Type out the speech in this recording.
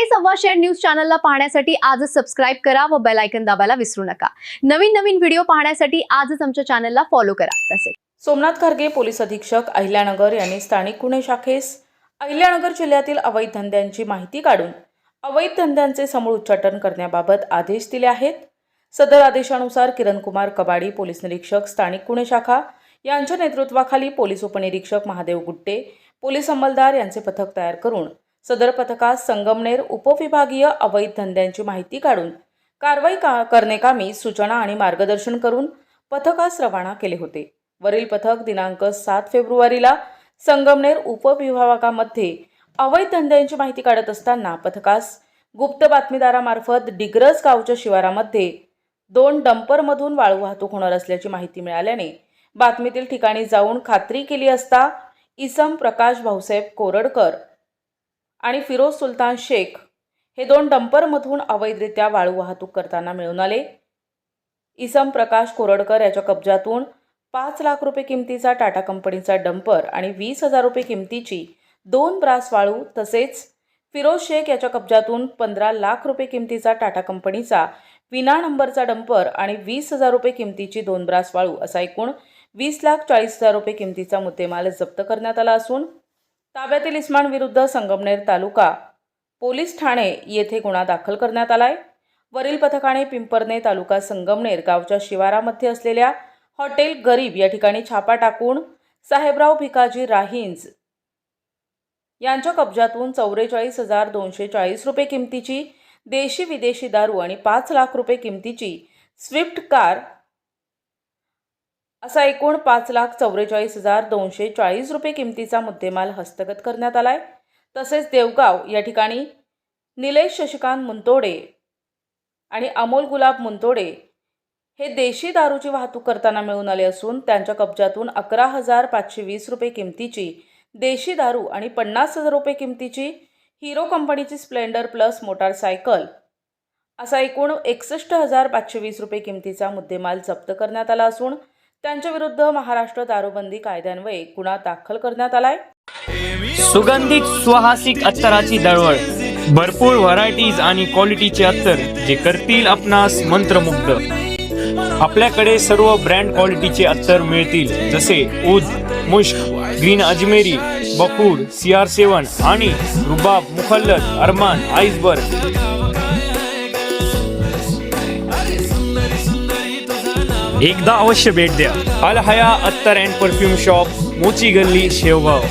हे सव्वा share news चॅनलला पाहण्यासाठी आजच सबस्क्राईब करा व बेलायकन दाबायला विसरू नका. नवीन नवीन व्हिडिओ पाहण्यासाठी आजच आमच्या चॅनलला फॉलो करा. तसेच सोमनाथ खारगे पोलीस अधीक्षक अहिल्यानगर यांनी स्थानिक गुन्हे शाखेस अहिल्यानगर जिल्ह्यातील अवैध धंद्यांची माहिती काढून अवैध धंद्यांचे समूळ उच्चाटन करण्याबाबत आदेश दिले आहेत. सदर आदेशानुसार किरणकुमार कबाडी पोलीस निरीक्षक स्थानिक गुन्हे शाखा यांच्या नेतृत्वाखाली पोलीस उपनिरीक्षक महादेव गुट्टे पोलीस अंमलदार यांचे पथक तयार करून सदर पथकास संगमनेर उपविभागीय अवैध धंद्यांची माहिती काढून कारवाई का करण्याकामी सूचना आणि मार्गदर्शन करून पथकास रवाना केले होते. वरील पथक दिनांक सात फेब्रुवारीला संगमनेर उपविभागामध्ये अवैध धंद्यांची माहिती काढत असताना पथकास गुप्त बातमीदारामार्फत डिग्रज गावच्या शिवारामध्ये दोन डंपरमधून वाळू वाहतूक होणार असल्याची माहिती मिळाल्याने बातमीतील ठिकाणी जाऊन खात्री केली असता इसम प्रकाश भाऊसाहेब कोरडकर आणि फिरोज सुलतान शेख हे दोन डंपरमधून अवैधरित्या वाळू वाहतूक करताना मिळून आले. इसम प्रकाश कोरडकर याच्या कब्जातून पाच लाख रुपये किमतीचा टाटा कंपनीचा डंपर आणि वीस हजार रुपये किमतीची दोन ब्रास वाळू तसेच फिरोज शेख याच्या कब्जातून पंधरा लाख रुपये किमतीचा टाटा कंपनीचा विना नंबरचा डंपर आणि वीस हजार रुपये किमतीची दोन ब्रास वाळू असा एकूण वीस लाख चाळीस हजार रुपये किमतीचा मुद्देमाल जप्त करण्यात आला असून ताब्यातील इस्मान विरुद्ध संगमनेर तालुका पोलीस ठाणे येथे गुन्हा दाखल करण्यात आलाय. वरील पथकाने पिंपरने तालुका संगमनेर गावच्या शिवारामध्ये असलेल्या हॉटेल गरीब या ठिकाणी छापा टाकून साहेबराव भिकाजी राहिंज यांच्या कब्जातून चौवेचाळीस हजार दोनशे चाळीस रुपये किमतीची देशी विदेशी दारू आणि पाच लाख रुपये किमतीची स्विफ्ट कार असा एकूण पाच लाख चौवेचाळीस हजार दोनशे चाळीस रुपये किमतीचा मुद्देमाल हस्तगत करण्यात आला आहे तसेच देवगाव या ठिकाणी निलेश शशिकांत मुंतोडे आणि अमोल गुलाब मुंतोडे हे देशी दारूची वाहतूक करताना मिळून आले असून त्यांच्या कब्जातून अकरा हजार पाचशे वीस रुपये किमतीची देशी दारू आणि पन्नास हजार रुपये किमतीची हिरो कंपनीची स्प्लेंडर प्लस मोटारसायकल असा एकूण एकसष्ट हजार पाचशे वीस रुपये किमतीचा मुद्देमाल जप्त करण्यात आला असून त्यांच्याविरुद्ध महाराष्ट्र दारूबंदी कायद्यान्वये गुन्हा दाखल करण्यात आलाय. सुगंधित सुहासिक अत्तराची दळवळ भरपूर व्हरायटीज आणि क्वालिटीचे अत्तर जे करतील आपणास मंत्रमुग्ध. आपल्याकडे सर्व ब्रँड क्वालिटीचे अत्तर मिळतील जसे उद मुश्क ग्रीन अजमेरी बकूड सी आर सेवन आणि रुबाब मुखल्लत अरमान आईसबर्ग. एकदा अवश्य भेट द्या. अल हया अत्तर अँड परफ्यूम शॉप मोची गल्ली शेवगाव.